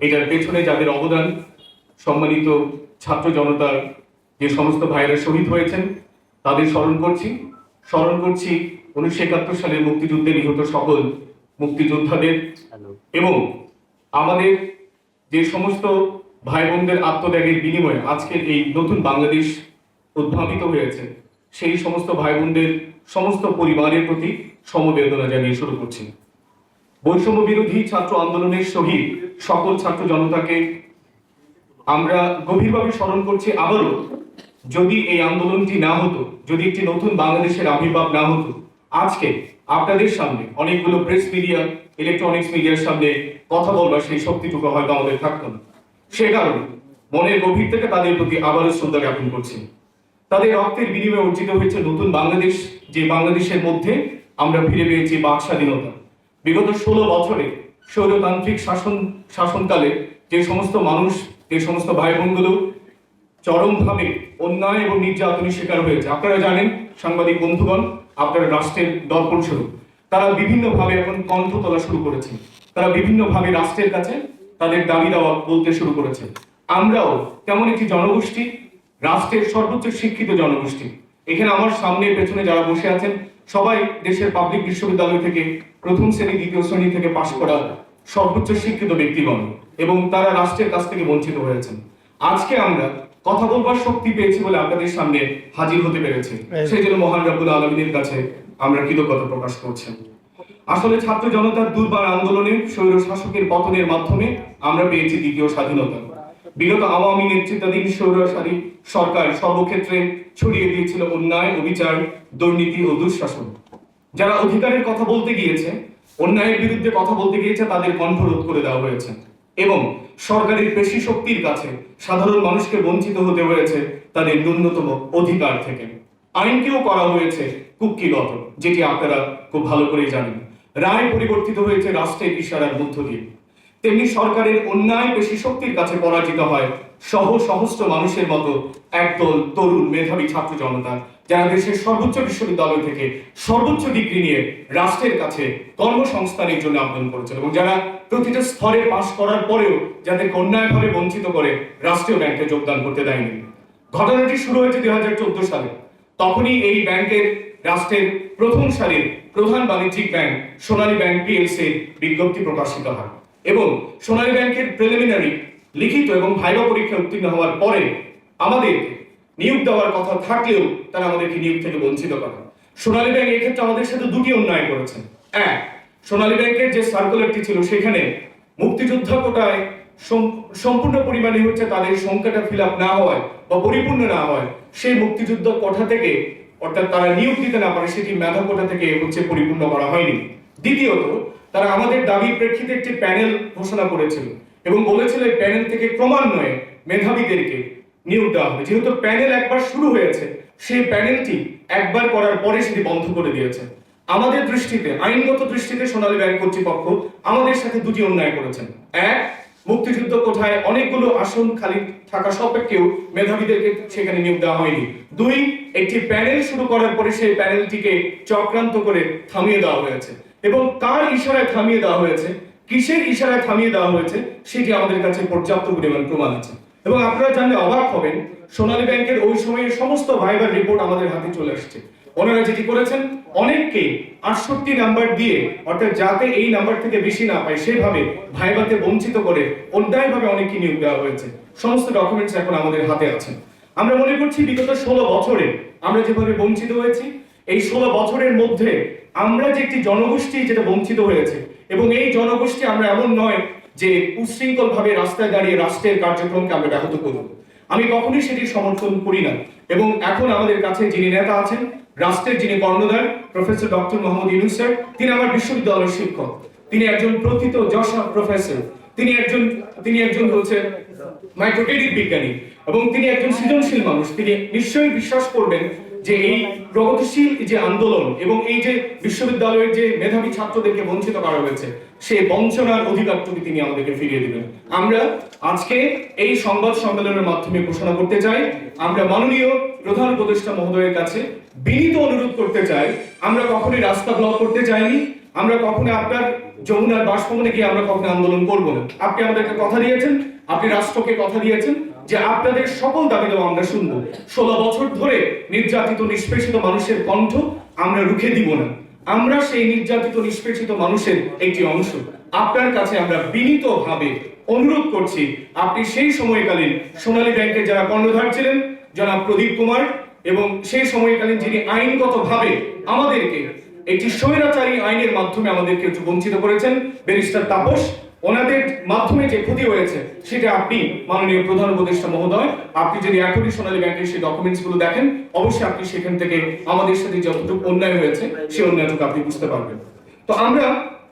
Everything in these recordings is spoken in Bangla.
এটার পেছনে যাদের অবদান সম্মানিত ছাত্র জনতার যে সমস্ত ভাইয়েরা শহীদ হয়েছেন তাদের স্মরণ করছি। স্মরণ করছি উনিশশো একাত্তর সালের মুক্তিযুদ্ধে নিহত সকল মুক্তিযোদ্ধাদের এবং আমাদের যে সমস্ত ভাই বোনদের আত্মত্যাগের বিনিময়ে আজকের এই নতুন বাংলাদেশ উদ্ভাবিত হয়েছে সেই সমস্ত ভাই বোনদের সমস্ত পরিবারের প্রতি সমবেদনা জানিয়ে শুরু করছি। বৈষম্য বিরোধী ছাত্র আন্দোলনের শহীদ সকল ছাত্র জনতাকে আমরা গভীরভাবে স্মরণ করছি আবারও, যদি এই আন্দোলনটি না হতো, যদি একটি নতুন বাংলাদেশের আবির্ভাব না হতো, আজকে আপনাদের সামনে অনেকগুলো প্রেস মিডিয়া ইলেকট্রনিক্স মিডিয়ার সামনে কথা বলবার সেই শক্তিটুকু হয়তো আমাদের থাকতো না। সে কারণে মনের গভীর থেকে তাদের প্রতি আবারও শ্রদ্ধা জ্ঞাপন করছি। তাদের রক্তের বিনিময়ে অর্জিত হয়েছে নতুন বাংলাদেশ, যে বাংলাদেশের মধ্যে আমরা ফিরে পেয়েছি বাক স্বাধীনতা। বিগত ষোলো বছরে স্বৈরতান্ত্রিক শাসন, শাসনকালে যে সমস্ত মানুষ, যে সমস্ত ভাই বোনগুলো চরমভাবে অন্যায় এবং নির্যাতনের শিকার হয়েছে, আপনারা জানেন, সাংবাদিক বন্ধুগণ, আপনারা রাষ্ট্রের দর্পণ স্বরূপ তারা বিভিন্নভাবে এখন কণ্ঠ তোলা শুরু করেছে। তারা বিভিন্নভাবে রাষ্ট্রের কাছে তাদের দাবি দাওয়া বলতে শুরু করেছে। আমরাও তেমন একটি জনগোষ্ঠী, রাষ্ট্রের সর্বোচ্চ শিক্ষিত জনগোষ্ঠী। এখানে আমার সামনে পেছনে যারা বসে আছেন সবাই দেশের পাবলিক বিশ্ববিদ্যালয় থেকে প্রথম শ্রেণি দ্বিতীয় শ্রেণি থেকে পাশ করা সর্বোচ্চ শিক্ষিত ব্যক্তিগণ এবং তারা রাষ্ট্রের কাছ থেকে বঞ্চিত হয়েছেন। আজকে আমরা কথা বলবার শক্তি পেয়েছি বলে আপনাদের সামনে হাজির হতে পেরেছি। সেই জন্য মহান রাবুল আলমিনের কাছে আমরা কৃতজ্ঞতা প্রকাশ করছি। আসলে ছাত্র জনতার দুর্বার আন্দোলনে স্বৈর শাসকের পতনের মাধ্যমে আমরা পেয়েছি দ্বিতীয় স্বাধীনতা। বিগত আওয়ামী নেতৃত্বাধীন স্বৈরশালী সরকার সর্বক্ষেত্রে ছড়িয়ে দিয়েছিল অন্যায়, অবিচার, দুর্নীতি ও দুঃশাসন। যারা অধিকারের কথা বলতে গিয়েছে, অন্যায়ের বিরুদ্ধে কথা বলতে গিয়েছে, তাদের কণ্ঠরোধ করে দেওয়া হয়েছে। এবং সরকারের পেশি শক্তির কাছে সাধারণ মানুষকে বঞ্চিত হতে হয়েছে তাদের ন্যূনতম অধিকার থেকে। আইনকেও করা হয়েছে কুক্ষিগত যেটি আপনারা খুব ভালো করেই জানেন। রায় পরিবর্তিত হয়েছে রাষ্ট্রের ইশারার মধ্য দিয়ে। তেমনি সরকারের অন্যায় পেশি শক্তির কাছে পরাজিত হয়। সহ সহস্র মানুষের মতো একদল তরুণ মেধাবী ছাত্র জনতা, যারা দেশের সর্বোচ্চ বিশ্ববিদ্যালয় থেকে সর্বোচ্চ ডিগ্রি নিয়ে রাষ্ট্রের কাছে কর্মসংস্থানের জন্য আবেদন করেছেন এবং যারা প্রতিটা স্তরে পাশ করার পরেও যাদেরকে অন্যায়ভাবে বঞ্চিত করে রাষ্ট্রীয় ব্যাংকে যোগদান করতে দেয়নি। ঘটনাটি শুরু হয়েছে দুই হাজার চোদ্দ সালে। তখনই এই ব্যাংকের রাষ্ট্রের প্রথম সারির প্রধান বাণিজ্যিক ব্যাংক সোনালী ব্যাংক পিএলসি বিজ্ঞপ্তি প্রকাশিত হয়। এবং সোনালী ব্যাংকের প্রিলিমিনারি লিখিত এবং ভাইবা পরীক্ষা উত্তীর্ণ হওয়ার পরে আমাদের নিয়োগ দেওয়ার কথা থাকলেও তারা আমাদেরকে নিয়োগ থেকে বঞ্চিত করে। সোনালী ব্যাংক এক্ষেত্রে আমাদের সাথে দুটি অন্যায় করেছে। এক, সোনালী ব্যাংকের যে সার্কুলারটি ছিল সেখানে মুক্তিযোদ্ধা কোটায় সম্পূর্ণ পরিমাণে হচ্ছে তাদের সংখ্যাটা ফিল আপ না হওয়ায় বা পরিপূর্ণ না হয়, সেই মুক্তিযুদ্ধ কোঠা থেকে অর্থাৎ তারা নিয়োগ দিতে না পারে, সেটি মেধা কোটা থেকে হচ্ছে পরিপূর্ণ করা হয়নি। দ্বিতীয়ত তারা আমাদের দাবির প্রেক্ষিতে একটি প্যানেল ঘোষণা করেছিল এবং বলেছিল এই প্যানেল থেকে ক্রমান্বয়ে মেধাবীদেরকে নিয়োগ দেওয়া হবে। যেহেতু প্যানেল একবার শুরু হয়েছে, সেই প্যানেলটি একবার করার পরে সেটি বন্ধ করে দিয়েছে। আমাদের দৃষ্টিতে, আইনগত দৃষ্টিতে সোনালী ব্যাংক কর্তৃপক্ষ আমাদের সাথে দুটি অন্যায় করেছেন। এক, মুক্তিযুদ্ধ কোঠায় অনেকগুলো আসন খালি থাকা সত্ত্বেও মেধাবীদেরকে সেখানে নিয়োগ দেওয়া হয়নি। দুই, একটি প্যানেল শুরু করার পরে সেই প্যানেলটিকে চক্রান্ত করে থামিয়ে দেওয়া হয়েছে। এবং কার ইশারায় থামিয়ে দেওয়া হয়েছে? কিসের ইশারায় থামিয়ে দেওয়া হয়েছে? সেটি আমাদের কাছে পর্যাপ্ত পরিমাণ প্রমাণ আছে। এবং আপনারা জানলে অবাক হবেন, সোনালী ব্যাংকের ওই সময়ের সমস্ত ভাইবার রিপোর্ট আমাদের হাতে চলে আসছে। ওনারা যেটি করেছেন, অনেককে আটষট্টি নাম্বার দিয়ে, অর্থাৎ যাতে এই নাম্বার থেকে বেশি না পায়, সেভাবে ভাইবাতে বঞ্চিত করে অন্যায়ভাবে অনেককে নিয়োগ দেওয়া হয়েছে। সমস্ত ডকুমেন্টস এখন আমাদের হাতে আছে। আমরা মনে করছি বিগত ষোলো বছরে আমরা যেভাবে বঞ্চিত হয়েছি এই ষোলো বছরের মধ্যে আমরা যে একটি জনগোষ্ঠী যেটা বঞ্চিত হয়েছে, এবং এই জনগোষ্ঠী আমরা এমন নয় যে উশৃঙ্খল ভাবে রাস্তায় দাঁড়িয়ে রাষ্ট্রের কার্যক্রমকে আমরা ব্যাহত করব। আমি কখনোই সেটি সমর্থন করি না। এবং এখন আমাদের কাছে যিনি নেতা আছেন, রাষ্ট্রের যিনি কর্ণধার, professor doctor Mohammad Yunus sir, তিনি আমার বিশ্ববিদ্যালয়ের শিক্ষক। তিনি একজন প্রথিত যশা প্রফেসর। তিনি একজন তিনি একজন হচ্ছে মাইক্রোক্রেডিট বিজ্ঞানী। এবং তিনি একজন সৃজনশীল মানুষ। তিনি নিশ্চয়ই বিশ্বাস করবেন যে এই প্রগতিশীল যে আন্দোলন এবং এই যে বিশ্ববিদ্যালয়ের যে মেধাবী ছাত্রদেরকে বঞ্চিত করা হয়েছে সেই বঞ্চনার অধিকারটুকু তিনি আমাদেরকে ফিরিয়ে দিবেন। আমরা আজকে এই সংবাদ সম্মেলনের মাধ্যমে ঘোষণা করতে চাই, আমরা মাননীয় প্রধান উপদেষ্টা মহোদয়ের কাছে বিনীত অনুরোধ করতে চাই, আমরা কখনোই রাস্তা ব্লক করতে চাইনি আমরা কখনো আপনার যমুনার বাসভবনে গিয়ে আমরা কখনো আন্দোলন করব না। আপনি আমাদেরকে কথা দিয়েছেন, আপনি রাষ্ট্রকে কথা দিয়েছেন যে আপনাদের সকল দাবি দেওয়া আমরা শুনব। ষোলো বছর ধরে নির্যাতিত, নিষ্পেষিত মানুষের কণ্ঠ আমরা রুখে দিব না। আমরা সেই নির্যাতিত, নিষ্পেষিত মানুষের একটি অংশ। আপনার কাছে আমরা বিনীতভাবে অনুরোধ করছি, আপনি সেই সময়কালীন সোনালী ব্যাংকের যারা কর্ণধার ছিলেন, জনাব প্রদীপ কুমার এবং সেই সময়কালীন যিনি আইনগতভাবে আমাদেরকে একটি স্বৈরাচারী আইনের মাধ্যমে আমাদেরকে বঞ্চিত করেছেন। ব্যারিস্টার তাপস, ওনাদের মাধ্যমে যে ক্ষতি হয়েছে, সেটা আপনি মাননীয় প্রধান উপদেষ্টা মহোদয়, আপনি যদি এখনই সোনালী ব্যাংকের সেই ডকুমেন্টসগুলো দেখেন, অবশ্যই আপনি সেখান থেকে আমাদের সাথে যতটুকু অন্যায় হয়েছে সেই অন্যায়টুকু আপনি বুঝতে পারবেন। তো আমরা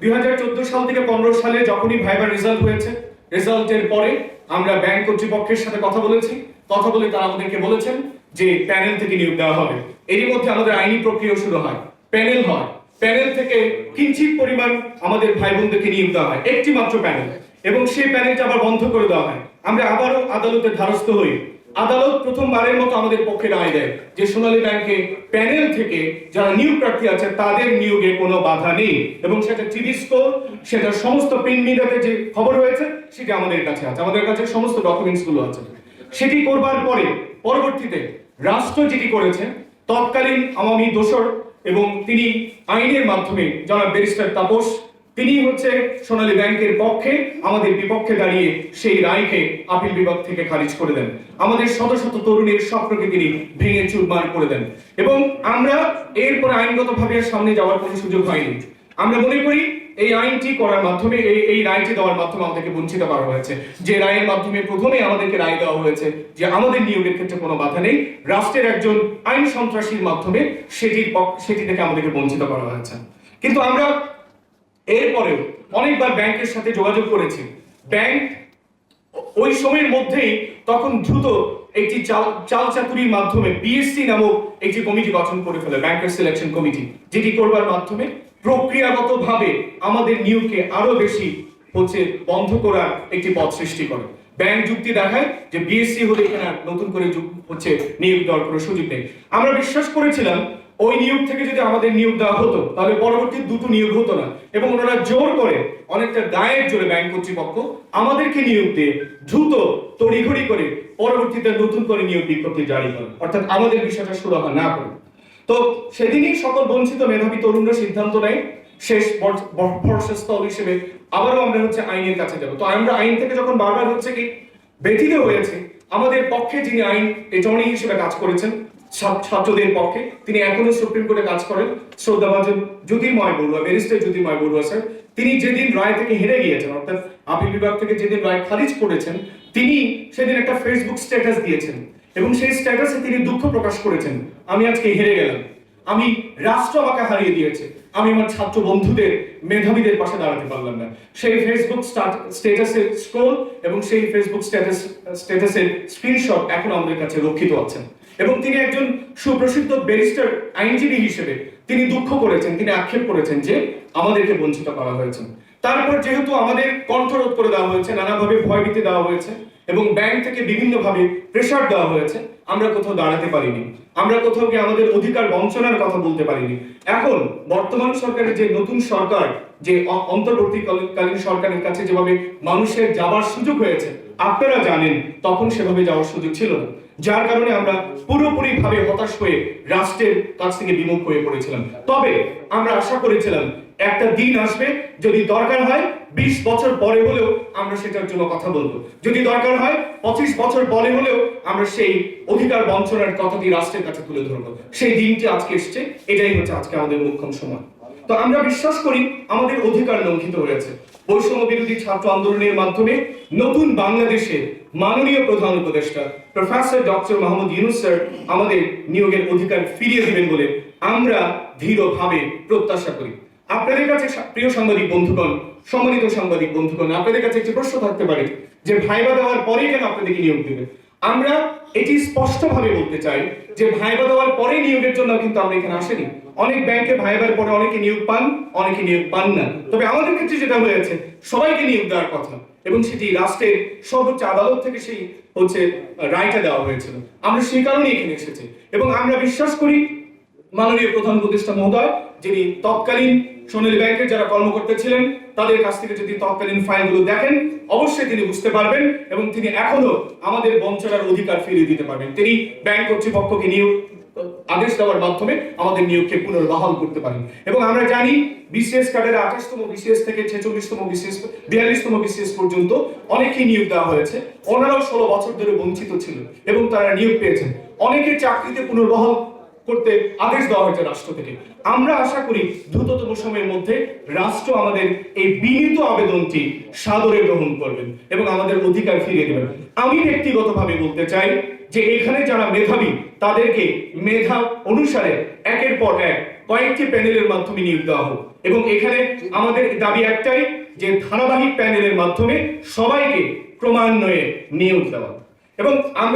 দুই হাজার চোদ্দ সাল থেকে পনেরো সালে যখনই ভাইবার রেজাল্ট হয়েছে রেজাল্টের পরে আমরা ব্যাংক কর্তৃপক্ষের সাথে কথা বলেছি। কথা বলে তারা আমাদেরকে বলেছেন যে প্যানেল থেকে নিয়োগ দেওয়া হবে। এরই মধ্যে আমাদের আইনি প্রক্রিয়া শুরু হয়। প্যানেল হয়। প্যানেল থেকে কিঞ্চিত পরিমাণ আমাদের ভাই বোনদেরকে নিয়োগ দেওয়া হয়। একটি মাত্র প্যানেল। এবং সেই প্যানেলটা আবার বন্ধ করে দেওয়া হয়। আমরা আবারও আদালতের ধারস্থ হই। আদালত প্রথমবারের মতো আমাদের পক্ষে রায় দেয় যে সোনালী ব্যাংকে প্যানেল থেকে যারা নিয়োগ প্রার্থী আছে, তাদের নিয়োগে কোনো বাধা নেই। এবং সেটা টিভি স্কোর সেটা সমস্ত প্রিন্ট মিডিয়াতে যে খবর হয়েছে সেটা আমাদের কাছে আছে। আমাদের কাছে সমস্ত ডকুমেন্টসগুলো আছে। সেটি করবার পরে, পরবর্তীতে রাষ্ট্র যেটি করেছে, তৎকালীন আওয়ামী দোসর এবং তিনি আইনের মাধ্যমে, জনাব ব্যারিস্টার তাপস, তিনি হচ্ছে সোনালী ব্যাংকের পক্ষে আমাদের বিপক্ষে দাঁড়িয়ে সেই রায়কে আপিল বিভাগ থেকে খারিজ করে দেন। আমাদের শত শত তরুণের স্বপ্নকে তিনি ভেঙে চুরমার করে দেন। এবং আমরা এরপর আইনগতভাবে সামনে যাওয়ার কোনো সুযোগ হয়নি। আমরা মনে করি এই আইনটি করার মাধ্যমে, এই এই রায়টি দেওয়ার মাধ্যমে আমাদেরকে বঞ্চিত করা হয়েছে। যে রায়ের মাধ্যমে প্রথমে আমাদেরকে রায় দেওয়া হয়েছে যে আমাদের নিয়োগের ক্ষেত্রে কোনো বাধা নেই, রাষ্ট্রের একজন আইন সন্ত্রাসীর মাধ্যমে সেটির সেটি থেকে আমাদেরকে বঞ্চিত করা হয়েছে। কিন্তু আমরা এরপরেও অনেকবার ব্যাংকের সাথে যোগাযোগ করেছি। ব্যাংক ওই সময়ের মধ্যেই তখন দ্রুত একটি চাল চাতুরির মাধ্যমে বিএসসি নামক একটি কমিটি গঠন করে ফেলে, ব্যাংকের সিলেকশন কমিটি যেটি করবার মাধ্যমে প্রক্রিয়াগতভাবে আমাদের নিয়োগকে আরও বেশি হচ্ছে বন্ধ করার একটি পথ সৃষ্টি করে। ব্যাংক যুক্তি দেখায় যে বিএসসি হলে এখানে নতুন করে হচ্ছে নিয়োগ দেওয়ার কোনো সুযোগ নেই। আমরা বিশ্বাস করেছিলাম ওই নিয়োগ থেকে যদি আমাদের নিয়োগ দেওয়া হতো, তাহলে পরবর্তী দুটো নিয়োগ হতো না এবং ওনারা জোর করে অনেকটা গায়ের জোরে ব্যাংক কর্তৃপক্ষ আমাদেরকে নিয়োগ দিয়ে দ্রুত তড়িঘড়ি করে পরবর্তীতে নতুন করে নিয়োগ বিজ্ঞপ্তি জারি করে। অর্থাৎ আমাদের বিষয়টা শুরু সুরাহা না করে। তো সেদিনই সকল বঞ্চিত মেধাবী তরুণরা সিদ্ধান্ত নেয়, শেষ ভরসাস্থল হিসেবে আবারও আমরা হচ্ছে আইনের কাছে যাব। তো আমরা আইন থেকে যখন বারবার হচ্ছে কি ব্যথিত হয়েছে, আমাদের পক্ষে যিনি আইন এটর্নি হিসেবে কাজ করেছেন ছাত্রদের পক্ষে, তিনি এখনও সুপ্রিম কোর্টে কাজ করেন শ্রদ্ধাভাজন জ্যোতির্ময় বড়ুয়া, ব্যারিস্টার জ্যোতির্ময় বড়ুয়া স্যার। তিনি যেদিন রায় থেকে হেরে গিয়েছেন, অর্থাৎ আপিল বিভাগ থেকে যেদিন রায় খারিজ করেছেন, তিনি সেদিন একটা ফেসবুক স্ট্যাটাস দিয়েছেন। এবং সেই স্ট্যাটাসে তিনি দুঃখ প্রকাশ করেছেন। আমি আজকে হেরে গেলাম। আমি রাষ্ট্র আমাকে হারিয়ে দিয়েছে। আমি আমার ছাত্র বন্ধুদের, মেধাবীদের পাশে দাঁড়াতে পারলাম না। সেই ফেসবুক স্ট্যাটাসে স্ক্রোল এবং সেই ফেসবুক স্ট্যাটাস স্ট্যাটাসের স্ক্রিনশট এখন আমাদের কাছে রক্ষিত আছেন। এবং তিনি একজন সুপ্রসিদ্ধ ব্যারিস্টার আইনজীবী হিসেবে তিনি দুঃখ করেছেন, তিনি আক্ষেপ করেছেন যে আমাদেরকে বঞ্চিত করা হয়েছে। তারপর যেহেতু আমাদের কণ্ঠরোধ করে দেওয়া হয়েছে, নানাভাবে ভয়ভীতি দেওয়া হয়েছে এবং ব্যাংক থেকে বিভিন্নভাবে প্রেসার দেওয়া হয়েছে, আমরা কোথাও দাঁড়াতে পারিনি। আমরা কোথাও গিয়ে আমাদের অধিকার বঞ্চনার কথা বলতে পারিনি। এখন বর্তমান সরকারের যে নতুন সরকার, যে অন্তর্বর্তীকালীন সরকারের কাছে যেভাবে মানুষের যাবার সুযোগ হয়েছে, আপনারা জানেন, তখন সেভাবে যাওয়ার সুযোগ ছিল না। যার কারণে আমরা পুরোপুরি ভাবে হতাশ হয়ে রাষ্ট্রের কাছ থেকে বিমুখ হয়ে পড়েছিলাম। তবে আমরা আশা করেছিলাম, একটা দিন আসবে, যদি দরকার হয়, বিশ বছর পরে হলেও আমরা সেটার জন্য কথা বলব। যদি দরকার হয়, পঁচিশ বছর পরে হলেও আমরা সেই অধিকার বঞ্চনার কথাটি রাষ্ট্রের কাছে তুলে ধরবো। সেই দিনটি আজকে এসছে, এটাই হচ্ছে আজকে আমাদের মুখ্যম সময়। তো আমরা বিশ্বাস করি আমাদের অধিকার লঙ্ঘিত হয়েছে। বৈষম্য বিরোধী ছাত্র আন্দোলনের মাধ্যমে নতুন বাংলাদেশে মাননীয় প্রধান উপদেষ্টা, professor doctor Mohammad Yunus sir আমাদের নিয়োগের অধিকার ফিরিয়ে দিবেন বলে আমরা দৃঢ়ভাবে প্রত্যাশা করি। আপনাদের কাছে প্রিয় সাংবাদিক বন্ধুগণ, সম্মানিত সাংবাদিক বন্ধুগণ, আপনাদের কাছে একটি প্রশ্ন থাকতে পারে যে ভাইবা দেওয়ার পরেই কেন আপনাদেরকে নিয়োগ দেবে আমরা এটি স্পষ্টভাবে বলতে চাই যে ভাইবা দেওয়ার পরে নিয়োগের জন্য কিন্তু আমরা এখানে আসেনি। অনেক ব্যাংকে ভাইবার পরে অনেকে নিয়োগ পান, অনেকে নিয়োগ পান না। তবে আমাদের ক্ষেত্রে যেটা হয়েছে সবাইকে নিয়োগ দেওয়ার কথা এবং সেটি রাষ্ট্রের সর্বোচ্চ আদালত থেকে সেই হচ্ছে রায়টা দেওয়া হয়েছিল। আমরা সেই কারণেই এখানে এসেছি এবং আমরা বিশ্বাস করি মাননীয় প্রধান উপদেষ্টা মহোদয়, যিনি তৎকালীন সোনালী ব্যাংকের যারা কর্মকর্তা ছিলেন তাদের কাছ থেকে যদি তৎকালীন ফাইলগুলো দেখেন, অবশ্যই তিনি বুঝতে পারবেন এবং তিনি এখনও আমাদের বঞ্চনার অধিকার ফিরিয়ে দিতে পারবেন। তিনি ব্যাংক কর্তৃপক্ষকে নিয়োগ, আদেশ দেওয়ার মাধ্যমে আমাদের নিয়োগকে পুনর্বহাল করতে পারেন। এবং আমরা জানি, বিসিএস কার্ডের আঠাশতম বিসিএস থেকে ছেচল্লিশতম বিসিএস, বিয়াল্লিশতম বিসিএস পর্যন্ত অনেকেই নিয়োগ দেওয়া হয়েছে। ওনারাও ষোলো বছর ধরে বঞ্চিত ছিল এবং তারা নিয়োগ পেয়েছেন। অনেকে চাকরিতে পুনর্বহাল করতে আদেশ দেওয়া হয়েছে রাষ্ট্র থেকে। আমরা আশা করি দ্রুততম সময়ের মধ্যে রাষ্ট্র আমাদের এই বিনীত আবেদনটি সাদরে গ্রহণ করবেন এবং আমাদের অধিকার ফিরিয়ে দেবেন। আমি ব্যক্তিগতভাবে বলতে চাই যে এখানে যারা মেধাবী, তাদেরকে মেধা অনুসারে একের পর এক কয়েকটি প্যানেলের মাধ্যমে নিয়োগ দেওয়া হোক। এবং এখানে আমাদের দাবি একটাই যে ধারাবাহিক প্যানেলের মাধ্যমে সবাইকে ক্রমান্বয়ে নিয়োগ দেওয়া। এবং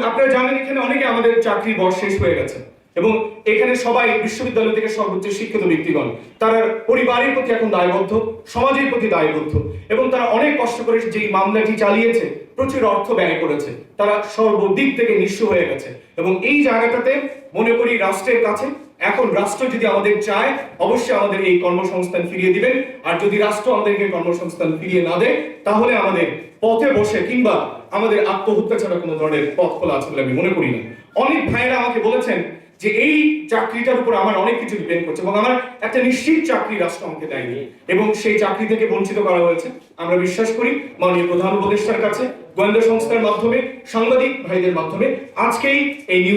আপনারা জানেন এখানে অনেকে আমাদের চাকরি বর্ষ শেষ হয়ে গেছে। এবং এখানে সবাই বিশ্ববিদ্যালয় থেকে সর্বোচ্চ শিক্ষিত ব্যক্তিগণ। তারা পরিবারের প্রতি এখন দায়বদ্ধ, সমাজের প্রতি দায়বদ্ধ এবং তারা অনেক কষ্ট করে যে মামলাটি চালিয়েছে, প্রচুর অর্থ ব্যয় করেছে। তারা সর্বদিক থেকে নিঃস্ব হয়ে গেছে এবং এই জায়গাটাতে মনে করি রাষ্ট্রের কাছে, এখন রাষ্ট্র যদি আমাদের চায়, অবশ্যই আমাদের এই কর্মসংস্থান ফিরিয়ে দিবেন। আর যদি রাষ্ট্র আমাদেরকে কর্মসংস্থান ফিরিয়ে না দেয়, তাহলে আমাদের পথে বসে কিংবা আমাদের আত্মহত্যা ছাড়া কোনো ধরনের পথ খোলা আছে বলে আমি মনে করি না। অনেক ভাইয়েরা আমাকে বলেছেন যে এই চাকরিটার উপর আমার অনেক কিছু ডিপেন্ড করছে এবং আমার একটা নিশ্চিত চাকরি রাষ্ট্র আমাকে দেয়নি। এবং সেই চাকরি থেকে বঞ্চিত করা হয়েছে। আমরা বিশ্বাস করি মাননীয় প্রধান উপদেষ্টার কাছে, গোয়েন্দা সংস্থার মাধ্যমে, সাংবাদিক ভাইদের মাধ্যমে আজকেই এই